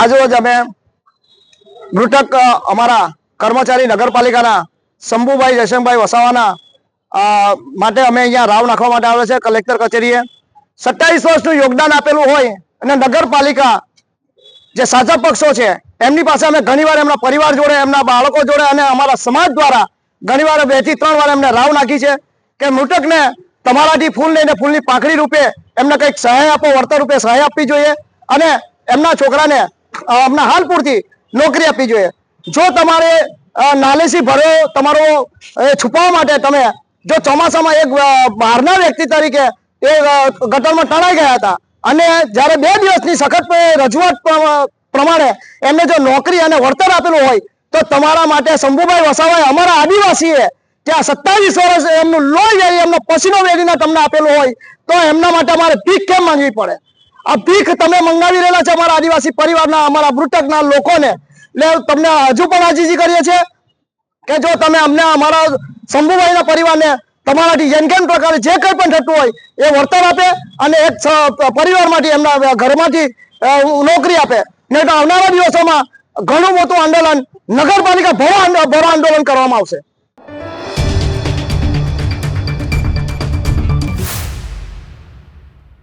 આજરોજ અમે મૃતક અમારા કર્મચારી નગરપાલિકાના શંભુભાઈ જયશંકભાઈ વસાવાના માટે અમે અહીંયા રાવ નાખવા માટે આવે છે, કલેક્ટર કચેરીએ. સત્તાવીસ વર્ષનું યોગદાન આપેલું હોય અને નગરપાલિકા જે સાચા પક્ષો છે, એમની પાસે અમે ઘણીવાર એમના પરિવાર જોડે, એમના બાળકો જોડે અને અમારા સમાજ દ્વારા ઘણીવાર બેથી ત્રણ વાર એમને રાવ નાખી છે કે મૃતકને તમારાથી ફૂલ લઈને ફૂલની પાંખડી રૂપે એમને કંઈક સહાય આપો, વળતર રૂપે સહાય આપવી જોઈએ અને એમના છોકરાને એમના હાલ પૂરતી નોકરી આપવી જોઈએ. જો તમારે નાલેસી ભરો તમારો, એ, છુપાવવા માટે તમે, જો ચોમાસામાં એક બહારના વ્યક્તિ તરીકે એ ગટરમાં તણાઈ ગયા હતા અને જ્યારે બે દિવસની સખત રજૂઆત પ્ર- પ્રમાણે એમને જો નોકરી અને વળતર આપેલું હોય તો તમારા માટે શંભુભાઈ વસાવાએ અમારા આદિવાસીએ ત્યાં સત્તાવીસ વર્ષ એમનું લોહી જાય એમનો પસીનો વેરીને તમને આપેલો હોય, તો એમના માટે અમારે ભીખ કેમ માંગવી પડે? આ ભીખ તમે મંગાવી રહેલા છે અમારા આદિવાસી પરિવારના, અમારા મૃતકના લોકોને. એટલે તમને હજુ પણ આજીજી કરીએ છીએ કે જો તમે અમને અમારા શંભુભાઈના પરિવારને તમારાથી જેમ કેમ પ્રકારે જે કંઈ પણ થતું હોય, એ વળતર આપે અને એક પરિવારમાંથી એમના ઘરમાંથી નોકરી આપે. નહીં તો આવનારા દિવસોમાં ઘણું મોટું આંદોલન નગરપાલિકા ભરો ભરો આંદોલન કરવામાં આવશે.